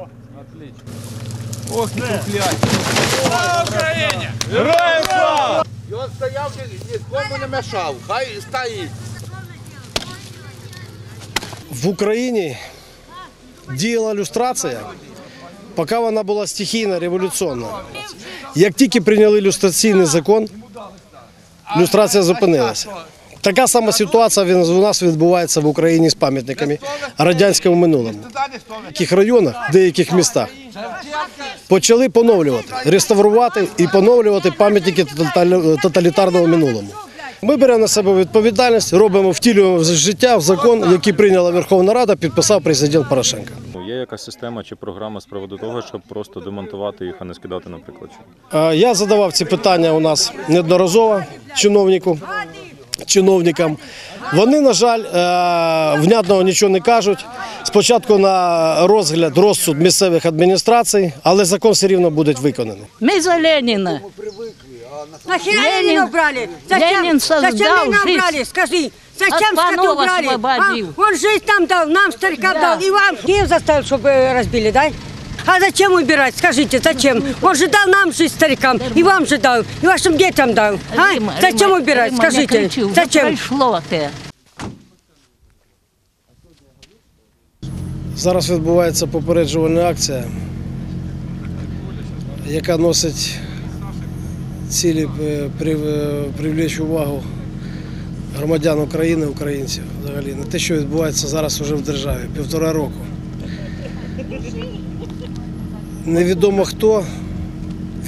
Ох, і кухлять. Слава Україні! Героям слава! І він стояв, ні- нікому не мешав, хай стоїть. В Україні діяла люстрація, поки вона була стихійна, революційна. Як тільки прийняли люстраційний закон, люстрація зупинилася. Така сама ситуація у нас відбувається в Україні з пам'ятниками радянському минулому. В деяких районах, в деяких містах почали поновлювати, реставрувати і поновлювати пам'ятники тоталі- тоталітарного минулому. Ми беремо на себе відповідальність, робимо втілюємо в життя в закон, який прийняла Верховна Рада, підписав президент Порошенко. Є якась система чи програма з приводу того, щоб просто демонтувати їх, а не скидати, наприклад. Е, Я задавав ці питання у нас неодноразово чиновнику, чиновникам. Вони, на жаль, е, внятного нічого не кажуть. Спочатку на розгляд, розсуд місцевих адміністрацій, але закон все рівно буде виконаний. Мы за Ленина. Нахера Ленин- Ленина убрали? Зачем, Ленин создал зачем Ленина жизнь. убрали? Скажи, зачем От скоты панов убрали? освободил. А, он жизнь там дал, нам старикам Да. дал, и вам Киев заставил, чтобы э, разбили, да? А зачем убирать? Скажите, зачем? Он же дал нам жизнь старикам, и вам же дал, и вашим детям дал. А? Зачем убирать? Скажите, зачем? Зараз відбувається попереджувальна акція, яка носить цілі е, е, привлечь увагу громадян України, українців взагалі на те, що відбувається зараз уже в державі півтора року. Невідомо хто,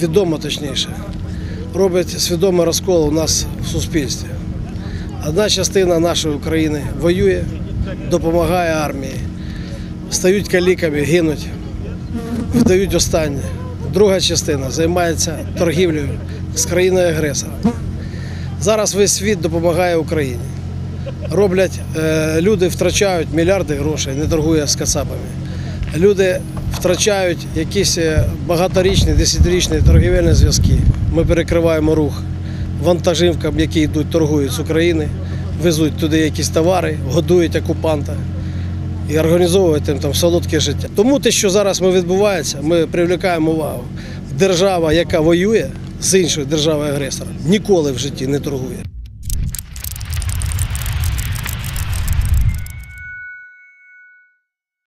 відомо точніше, робить свідомий розкол у нас в суспільстві. Одна частина нашої України воює, допомагає армії стають каліками, гинуть, вдають останнє. Друга частина займається торгівлею з країною агресором. Зараз весь світ допомагає Україні. Роблять, е, люди втрачають мільярди грошей, не торгує з кацапами. Люди втрачають якісь е, багаторічні, десятирічні торгівельні зв'язки. Ми перекриваємо рух вантажівкам, які йдуть, торгують з України, везуть туди якісь товари, годують окупанта і організовувати їм там солодке життя. Тому те, що зараз ми відбувається, ми привлікаємо увагу. Держава, яка воює з іншою державою агресором, ніколи в житті не торгує.